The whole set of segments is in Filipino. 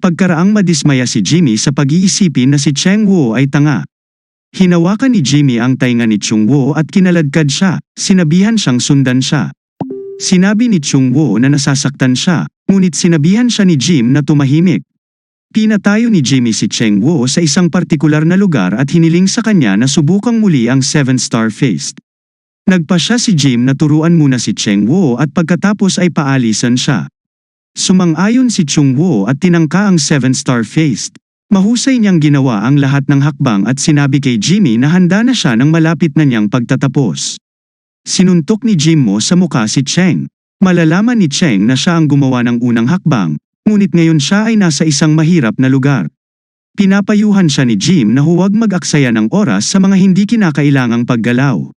Pagkaraang madismaya si Jimmy sa pag-iisipin na si Cheng Wu ay tanga. Hinawakan ni Jimmy ang tainga ni Chung Wu at kinaladkad siya, sinabihan siyang sundan siya. Sinabi ni Chung Wu na nasasaktan siya, ngunit sinabihan siya ni Jim na tumahimik. Pinatayo ni Jimmy si Cheng Wu sa isang partikular na lugar at hiniling sa kanya na subukang muli ang Seven Star Feast. Nagpa siya si Jim na turuan muna si Cheng Wu at pagkatapos ay paalisan siya. Sumang-ayon si Chung Wu at tinangka ang Seven Star Feast. Mahusay niyang ginawa ang lahat ng hakbang at sinabi kay Jimmy na handa na siya nang malapit na niyang pagtatapos. Sinuntok ni Jim mo sa muka si Cheng. Malalaman ni Cheng na siya ang gumawa ng unang hakbang, ngunit ngayon siya ay nasa isang mahirap na lugar. Pinapayuhan siya ni Jim na huwag mag-aksaya ng oras sa mga hindi kinakailangang paggalaw.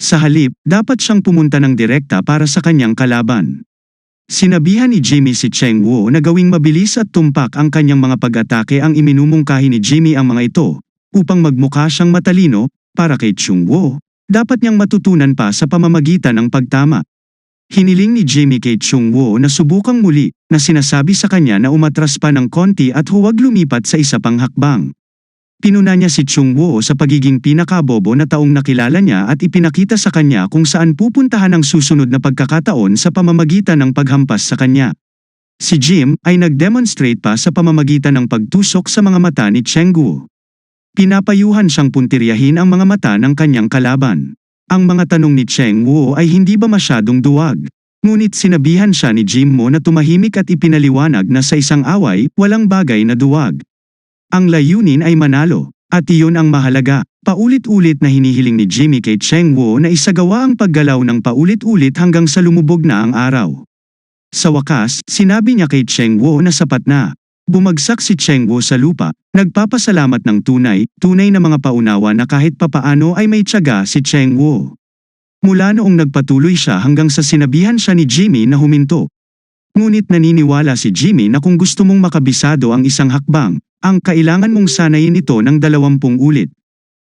Sa halip, dapat siyang pumunta ng direkta para sa kanyang kalaban. Sinabihan ni Jimmy si Cheng Wu na gawing mabilis at tumpak ang kanyang mga pag-atake ang iminumungkahi ni Jimmy ang mga ito, upang magmukha siyang matalino, para kay Chung Wu, dapat niyang matutunan pa sa pamamagitan ng pagtama. Hiniling ni Jimmy kay Chung Wu na subukang muli, na sinasabi sa kanya na umatras pa ng konti at huwag lumipat sa isa pang hakbang. Pinuna niya si Chung Wu sa pagiging pinakabobo na taong nakilala niya at ipinakita sa kanya kung saan pupuntahan ang susunod na pagkakataon sa pamamagitan ng paghampas sa kanya. Si Jim ay nag-demonstrate pa sa pamamagitan ng pagtusok sa mga mata ni Cheng Wu. Pinapayuhan siyang puntiryahin ang mga mata ng kanyang kalaban. Ang mga tanong ni Cheng Wu ay hindi ba masyadong duwag? Ngunit sinabihan siya ni Jim Mo na tumahimik at ipinaliwanag na sa isang away, walang bagay na duwag. Ang layunin ay manalo, at iyon ang mahalaga. Paulit-ulit na hinihiling ni Jimmy kay Cheng Wu na isagawa ang paggalaw ng paulit-ulit hanggang sa lumubog na ang araw. Sa wakas, sinabi niya kay Cheng Wu na sapat na. Bumagsak si Cheng Wu sa lupa, nagpapasalamat ng tunay, tunay na mga paunawa na kahit papaano ay may tiyaga si Cheng Wu. Mula noong nagpatuloy siya hanggang sa sinabihan siya ni Jimmy na huminto. Ngunit naniniwala si Jimmy na kung gusto mong makabisado ang isang hakbang, ang kailangan mong sanayin ito ng dalawampung ulit.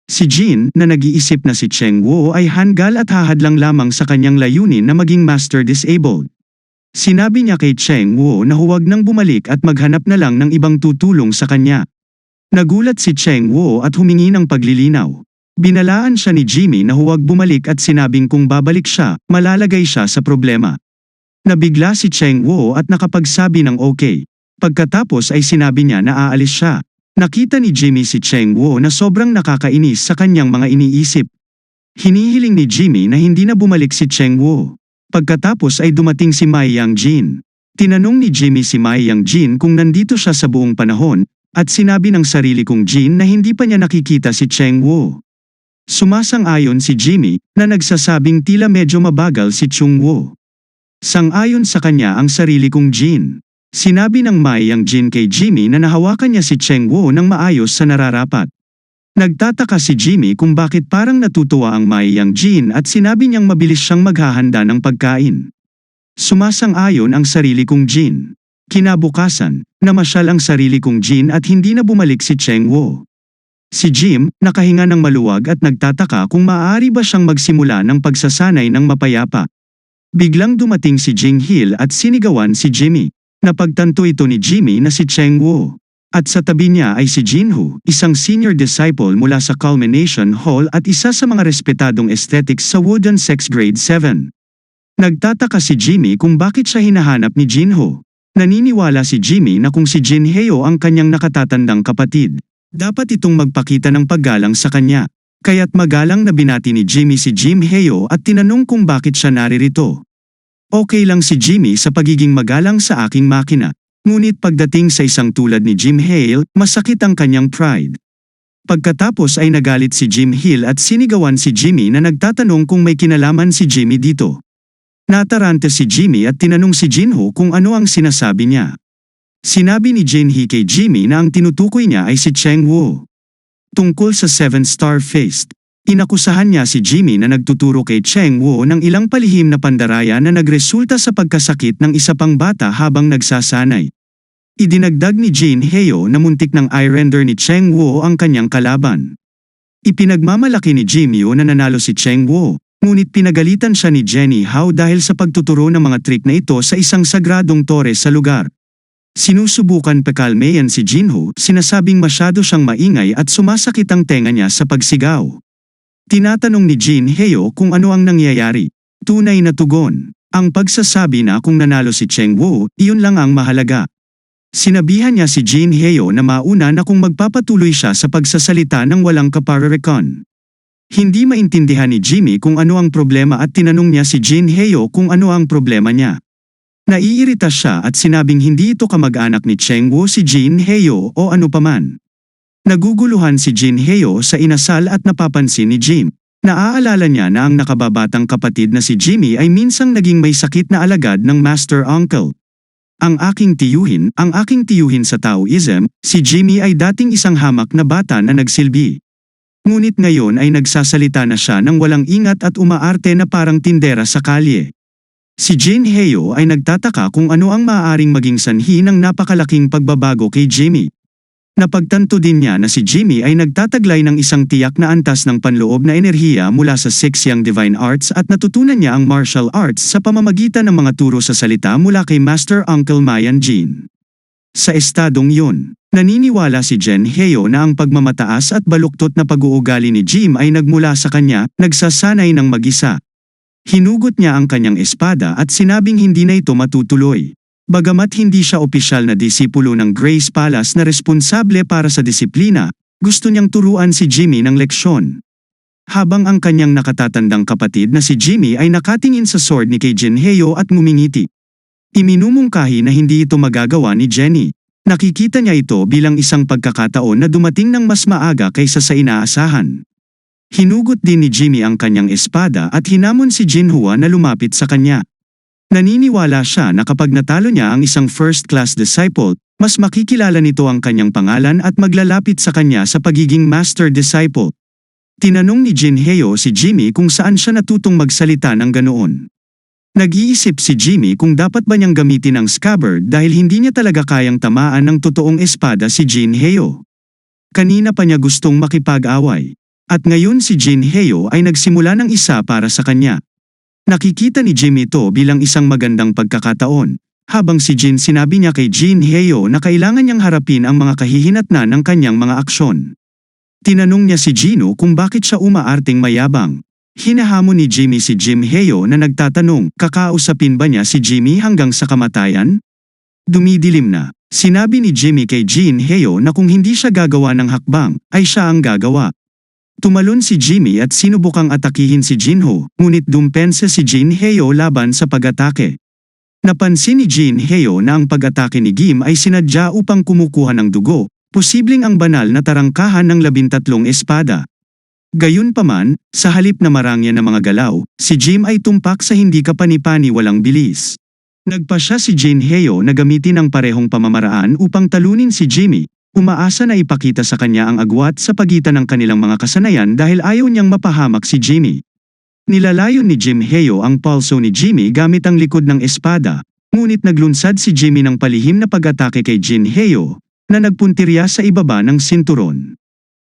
Si Jin, na nag-iisip na si Cheng Wu ay hanggal at hahadlang lamang sa kanyang layunin na maging master disabled. Sinabi niya kay Cheng Wu na huwag nang bumalik at maghanap na lang ng ibang tutulong sa kanya. Nagulat si Cheng Wu at humingi ng paglilinaw. Binalaan siya ni Jimmy na huwag bumalik at sinabing kung babalik siya, malalagay siya sa problema. Nabigla si Cheng Wu at nakapagsabi ng okay. Pagkatapos ay sinabi niya na aalis siya. Nakita ni Jimmy si Cheng Wu na sobrang nakakainis sa kanyang mga iniisip. Hinihiling ni Jimmy na hindi na bumalik si Cheng Wu. Pagkatapos ay dumating si Mai Yang Jin. Tinanong ni Jimmy si Mai Yang Jin kung nandito siya sa buong panahon, at sinabi ng sarili kong Jin na hindi pa niya nakikita si Cheng Wu. Sumasang-ayon si Jimmy, na nagsasabing tila medyo mabagal si Chung Wu. Sang-ayon sa kanya ang sarili kong Jin. Sinabi ng Mai Yang Jin kay Jimmy na nahawakan niya si Cheng Wu ng maayos sa nararapat. Nagtataka si Jimmy kung bakit parang natutuwa ang Mai Yang Jin at sinabi niyang mabilis siyang maghahanda ng pagkain. Sumasang-ayon ang sarili kong Jin. Kinabukasan, namasyal ang sarili kong Jin at hindi na bumalik si Cheng Wu. Si Jim, nakahinga ng maluwag at nagtataka kung maaari ba siyang magsimula ng pagsasanay ng mapayapa. Biglang dumating si Jing Hill at sinigawan si Jimmy. Napagtanto ito ni Jimmy na si Cheng Wu. At sa tabi niya ay si Jinhu, isang senior disciple mula sa Culmination Hall at isa sa mga respetadong aesthetics sa Wooden Sex Grade 7. Nagtataka si Jimmy kung bakit siya hinahanap ni Jinho. Naniniwala si Jimmy na kung si Jin Heo ang kanyang nakatatandang kapatid, dapat itong magpakita ng paggalang sa kanya. Kaya't magalang na binati ni Jimmy si Jim Heo at tinanong kung bakit siya naririto. Okay lang si Jimmy sa pagiging magalang sa aking makina. Ngunit pagdating sa isang tulad ni Jim Hale, masakit ang kanyang pride. Pagkatapos ay nagalit si Jim Hill at sinigawan si Jimmy na nagtatanong kung may kinalaman si Jimmy dito. Natarante si Jimmy at tinanong si Jinho kung ano ang sinasabi niya. Sinabi ni Jinhee kay Jimmy na ang tinutukoy niya ay si Cheng Wu. Tungkol sa Seven Star Feast, inakusahan niya si Jimmy na nagtuturo kay Cheng Wu ng ilang palihim na pandaraya na nagresulta sa pagkasakit ng isa pang bata habang nagsasanay. Idinagdag ni Jin Heo na muntik ng eye-render ni Cheng Wu ang kanyang kalaban. Ipinagmamalaki ni Jim na nanalo si Cheng Wu, ngunit pinagalitan siya ni Jenny Hao dahil sa pagtuturo ng mga trick na ito sa isang sagradong tore sa lugar. Sinusubukan pakalmayan si Jinho, sinasabing masyado siyang maingay at sumasakit ang tenga niya sa pagsigaw. Tinatanong ni Jin Heo kung ano ang nangyayari. Tunay na tugon. Ang pagsasabi na kung nanalo si Cheng Wu, iyon lang ang mahalaga. Sinabihan niya si Jin Heo na mauna na kung magpapatuloy siya sa pagsasalita ng walang kaparerekon. Hindi maintindihan ni Jimmy kung ano ang problema at tinanong niya si Jin Heo kung ano ang problema niya. Naiirita siya at sinabing hindi ito kamag-anak ni Cheng Wu si Jin Heo o ano paman. Naguguluhan si Jin Heo sa inasal at napapansin ni Jim. Naaalala niya na ang nakababatang kapatid na si Jimmy ay minsang naging may sakit na alagad ng master uncle. Ang aking tiyuhin, ang aking tiyuhin sa Taoism, si Jimmy ay dating isang hamak na bata na nagsilbi. Ngunit ngayon ay nagsasalita na siya ng walang ingat at umaarte na parang tindera sa kalye. Si Jin Heo ay nagtataka kung ano ang maaaring maging sanhi ng napakalaking pagbabago kay Jimmy. Napagtanto din niya na si Jimmy ay nagtataglay ng isang tiyak na antas ng panloob na enerhiya mula sa Six Yang Divine Arts at natutunan niya ang martial arts sa pamamagitan ng mga turo sa salita mula kay Master Uncle Mayan Jin. Sa estadong yun, naniniwala si Jen Heo na ang pagmamataas at baluktot na pag-uugali ni Jim ay nagmula sa kanya, nagsasanay ng mag-isa. Hinugot niya ang kanyang espada at sinabing hindi na ito matutuloy. Bagamat hindi siya opisyal na disipulo ng Grace Palace na responsable para sa disiplina, gusto niyang turuan si Jimmy ng leksyon. Habang ang kanyang nakatatandang kapatid na si Jimmy ay nakatingin sa sword ni kay Jin Heo at ngumingiti. Iminumungkahi na hindi ito magagawa ni Jenny. Nakikita niya ito bilang isang pagkakataon na dumating ng mas maaga kaysa sa inaasahan. Hinugot din ni Jimmy ang kanyang espada at hinamon si Jinhua na lumapit sa kanya. Naniniwala siya na kapag natalo niya ang isang first-class disciple, mas makikilala nito ang kanyang pangalan at maglalapit sa kanya sa pagiging master disciple. Tinanong ni Jin Heo si Jimmy kung saan siya natutong magsalita ng ganoon. Nag-iisip si Jimmy kung dapat ba niyang gamitin ang scabbard dahil hindi niya talaga kayang tamaan ng totoong espada si Jin Heo. Kanina pa niya gustong makipag-away. At ngayon si Jin Heo ay nagsimula ng isa para sa kanya. Nakikita ni Jim ito bilang isang magandang pagkakataon, habang si Jin sinabi niya kay Jin Heo na kailangan niyang harapin ang mga kahihinatnan ng kanyang mga aksyon. Tinanong niya si Gino kung bakit siya umaarting mayabang. Hinahamon ni Jimmy si Jim Heo na nagtatanong, kakausapin ba niya si Jimmy hanggang sa kamatayan? Dumidilim na. Sinabi ni Jimmy kay Jin Heo na kung hindi siya gagawa ng hakbang, ay siya ang gagawa. Tumalon si Jimmy at sinubukang atakihin si Jinho, ngunit dumpensa si Jin Heo laban sa pag-atake. Napansin ni Jin Heo na ang pag-atake ni Gim ay sinadya upang kumukuha ng dugo, posibleng ang banal na tarangkahan ng labintatlong espada. Gayunpaman, sa halip na marangya ng mga galaw, si Jim ay tumpak sa hindi kapanipani walang bilis. Nagpa siya si Jin Heo na gamitin ang parehong pamamaraan upang talunin si Jimmy, Umaasa na ipakita sa kanya ang agwat sa pagitan ng kanilang mga kasanayan dahil ayaw niyang mapahamak si Jimmy. Nilalayon ni Jim Heo ang pulso ni Jimmy gamit ang likod ng espada, ngunit naglunsad si Jimmy ng palihim na pag-atake kay Jin Heo, na nagpuntirya sa ibaba ng sinturon.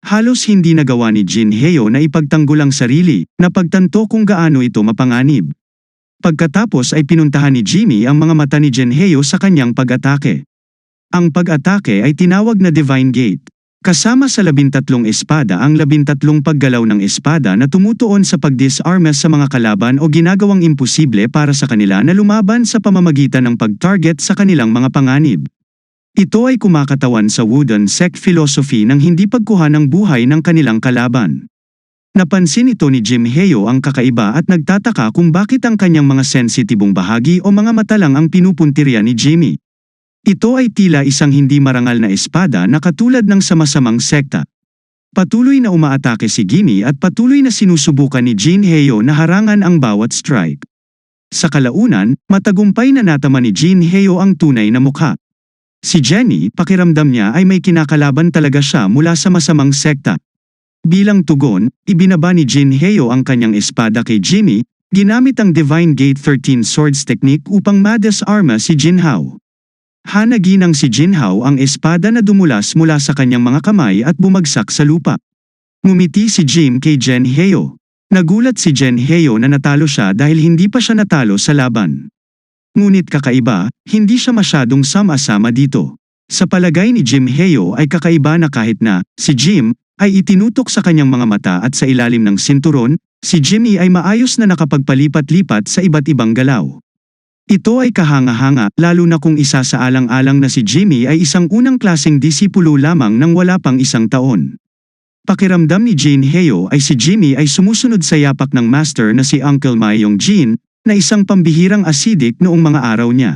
Halos hindi nagawa ni Jin Heo na ipagtanggol ang sarili, na pagtanto kung gaano ito mapanganib. Pagkatapos ay pinuntahan ni Jimmy ang mga mata ni Jin Heo sa kanyang pag-atake. Ang pag-atake ay tinawag na Divine Gate. Kasama sa labintatlong espada ang labintatlong paggalaw ng espada na tumutuon sa pag-disarm sa mga kalaban o ginagawang imposible para sa kanila na lumaban sa pamamagitan ng pag-target sa kanilang mga panganib. Ito ay kumakatawan sa wooden sect philosophy ng hindi pagkuha ng buhay ng kanilang kalaban. Napansin ito ni Jim Heo ang kakaiba at nagtataka kung bakit ang kanyang mga sensitibong bahagi o mga mata lang ang pinupuntirya ni Jimmy. Ito ay tila isang hindi marangal na espada na katulad ng samasamang sekta. Patuloy na umaatake si Gimi at patuloy na sinusubukan ni Jin Heo na harangan ang bawat strike. Sa kalaunan, matagumpay na natama ni Jin Heo ang tunay na mukha. Si Jenny, pakiramdam niya ay may kinakalaban talaga siya mula sa masamang sekta. Bilang tugon, ibinaba ni Jin Heo ang kanyang espada kay Jimmy, ginamit ang Divine Gate 13 Swords Technique upang madisarma si Jin Hao. Hanaginang si Jinhao ang espada na dumulas mula sa kanyang mga kamay at bumagsak sa lupa. Ngumiti si Jim kay Jen Heo. Nagulat si Jen Heo na natalo siya dahil hindi pa siya natalo sa laban. Ngunit kakaiba, hindi siya masyadong sama-sama dito. Sa palagay ni Jim Heo ay kakaiba na kahit na, si Jim, ay itinutok sa kanyang mga mata at sa ilalim ng sinturon, si Jimmy ay maayos na nakapagpalipat-lipat sa iba't ibang galaw. Ito ay kahanga-hanga, lalo na kung isa sa alang-alang na si Jimmy ay isang unang klaseng disipulo lamang nang wala pang isang taon. Pakiramdam ni Jane Heo ay si Jimmy ay sumusunod sa yapak ng master na si Uncle Mayong Jean, na isang pambihirang acidic noong mga araw niya.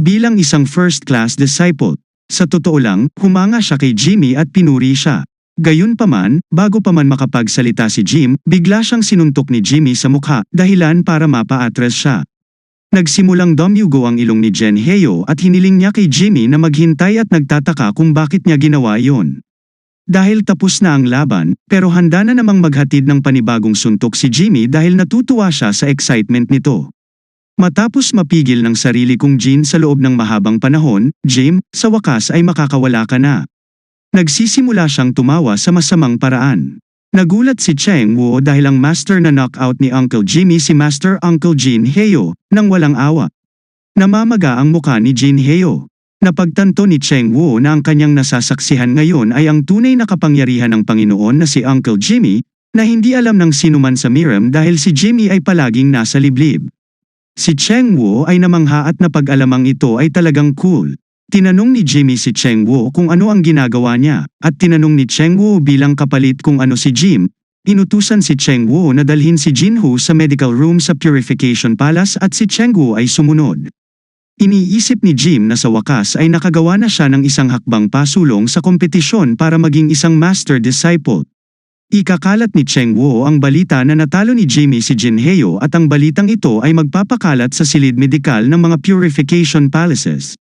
Bilang isang first-class disciple, sa totoo lang, humanga siya kay Jimmy at pinuri siya. Gayunpaman, bago pa man makapagsalita si Jim, bigla siyang sinuntok ni Jimmy sa mukha, dahilan para mapa-atres siya. Nagsimulang domyugo ang ilong ni Jen Heo at hiniling niya kay Jimmy na maghintay at nagtataka kung bakit niya ginawa yon. Dahil tapos na ang laban, pero handa na namang maghatid ng panibagong suntok si Jimmy dahil natutuwa siya sa excitement nito. Matapos mapigil ng sarili kong Jean sa loob ng mahabang panahon, Jim, sa wakas ay makakawala ka na. Nagsisimula siyang tumawa sa masamang paraan. Nagulat si Cheng Wu dahil ang master na knockout ni Uncle Jimmy si Master Uncle Jin Heo, nang walang awa. Namamaga ang muka ni Jin Heo. Napagtanto ni Cheng Wu na ang kanyang nasasaksihan ngayon ay ang tunay na kapangyarihan ng Panginoon na si Uncle Jimmy, na hindi alam ng sinuman sa Miriam dahil si Jimmy ay palaging nasa liblib. Si Cheng Wu ay namangha at napag-alamang ito ay talagang cool. Tinanong ni Jimmy si Cheng Wu kung ano ang ginagawa niya, at tinanong ni Cheng Wu bilang kapalit kung ano si Jim, inutusan si Cheng Wu na dalhin si Jin Hu sa medical room sa Purification Palace at si Cheng Wu ay sumunod. Iniisip ni Jim na sa wakas ay nakagawa na siya ng isang hakbang pasulong sa kompetisyon para maging isang master disciple. Ikakalat ni Cheng Wu ang balita na natalo ni Jimmy si Jin Heo at ang balitang ito ay magpapakalat sa silid medikal ng mga purification palaces.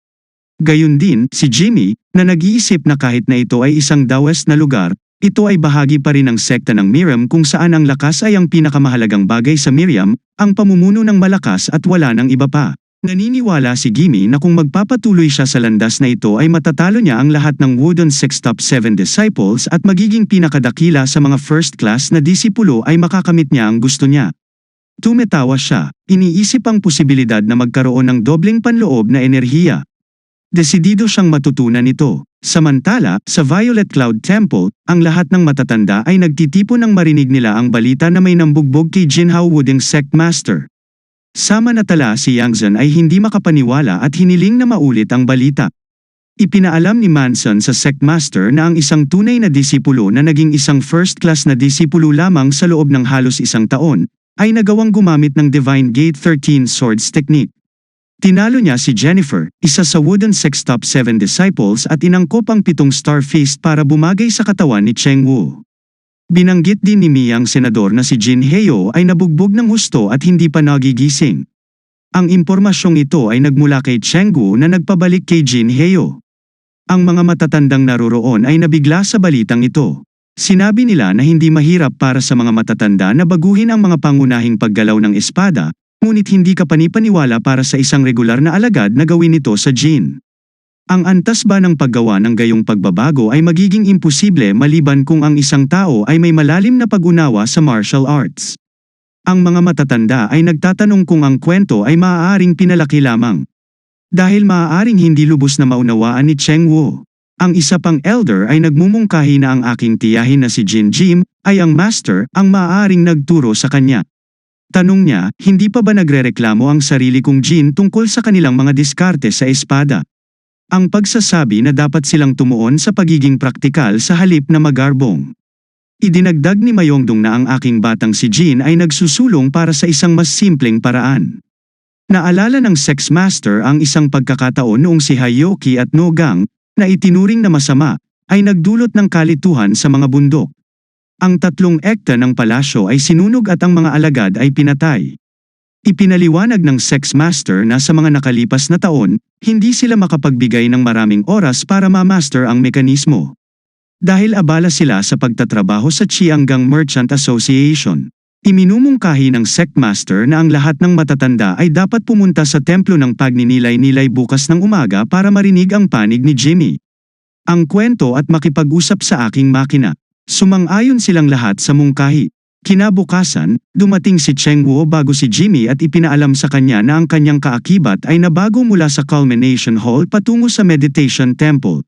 Gayun din, si Jimmy, na nag-iisip na kahit na ito ay isang dawes na lugar, ito ay bahagi pa rin ng sekta ng Miriam kung saan ang lakas ay ang pinakamahalagang bagay sa Miriam, ang pamumuno ng malakas at wala ng iba pa. Naniniwala si Jimmy na kung magpapatuloy siya sa landas na ito ay matatalo niya ang lahat ng Wooden Six Top 7 disciples at magiging pinakadakila sa mga first class na disipulo ay makakamit niya ang gusto niya. Tumetawa siya, iniisip ang posibilidad na magkaroon ng dobleng panloob na enerhiya. Desidido siyang matutunan ito. Samantala, sa Violet Cloud Temple, ang lahat ng matatanda ay nagtitipon ng marinig nila ang balita na may nambugbog kay Jinhao Wuding Sect Master. Sama na tala si Yang Zhen ay hindi makapaniwala at hiniling na maulit ang balita. Ipinaalam ni Manson sa Sect Master na ang isang tunay na disipulo na naging isang first class na disipulo lamang sa loob ng halos isang taon, ay nagawang gumamit ng Divine Gate 13 Swords Technique. Tinalo niya si Jennifer, isa sa Wooden Six Top 7 disciples at inangkop ang pitong Star Feast para bumagay sa katawan ni Cheng Wu. Binanggit din ni Miyang senador na si Jin Heo ay nabugbog ng husto at hindi pa nagigising. Ang impormasyong ito ay nagmula kay Cheng Wu na nagpabalik kay Jin Heo. Ang mga matatandang naroroon ay nabigla sa balitang ito. Sinabi nila na hindi mahirap para sa mga matatanda na baguhin ang mga pangunahing paggalaw ng espada, Ngunit hindi ka panipaniwala para sa isang regular na alagad na gawin ito sa Jin. Ang antas ba ng paggawa ng gayong pagbabago ay magiging imposible maliban kung ang isang tao ay may malalim na pag-unawa sa martial arts. Ang mga matatanda ay nagtatanong kung ang kwento ay maaaring pinalaki lamang. Dahil maaaring hindi lubos na maunawaan ni Cheng Wu. Ang isa pang elder ay nagmumungkahi na ang aking tiyahin na si Jin Jim ay ang master ang maaaring nagturo sa kanya. Tanong niya, hindi pa ba nagrereklamo ang sarili kong Jin tungkol sa kanilang mga diskarte sa espada? Ang pagsasabi na dapat silang tumuon sa pagiging praktikal sa halip na magarbong. Idinagdag ni Mayongdong na ang aking batang si Jin ay nagsusulong para sa isang mas simpleng paraan. Naalala ng sex master ang isang pagkakataon noong si Hayoki at Nogang, na itinuring na masama, ay nagdulot ng kalituhan sa mga bundok. Ang tatlong ekta ng palasyo ay sinunog at ang mga alagad ay pinatay. Ipinaliwanag ng sex master na sa mga nakalipas na taon, hindi sila makapagbigay ng maraming oras para ma-master ang mekanismo. Dahil abala sila sa pagtatrabaho sa Chianggang Merchant Association. Iminumungkahi ng sect master na ang lahat ng matatanda ay dapat pumunta sa templo ng pagninilay-nilay bukas ng umaga para marinig ang panig ni Jimmy. Ang kwento at makipag-usap sa aking makina. Sumang-ayon silang lahat sa mungkahi. Kinabukasan, dumating si Cheng Wu bago si Jimmy at ipinaalam sa kanya na ang kanyang kaakibat ay nabago mula sa Culmination Hall patungo sa Meditation Temple.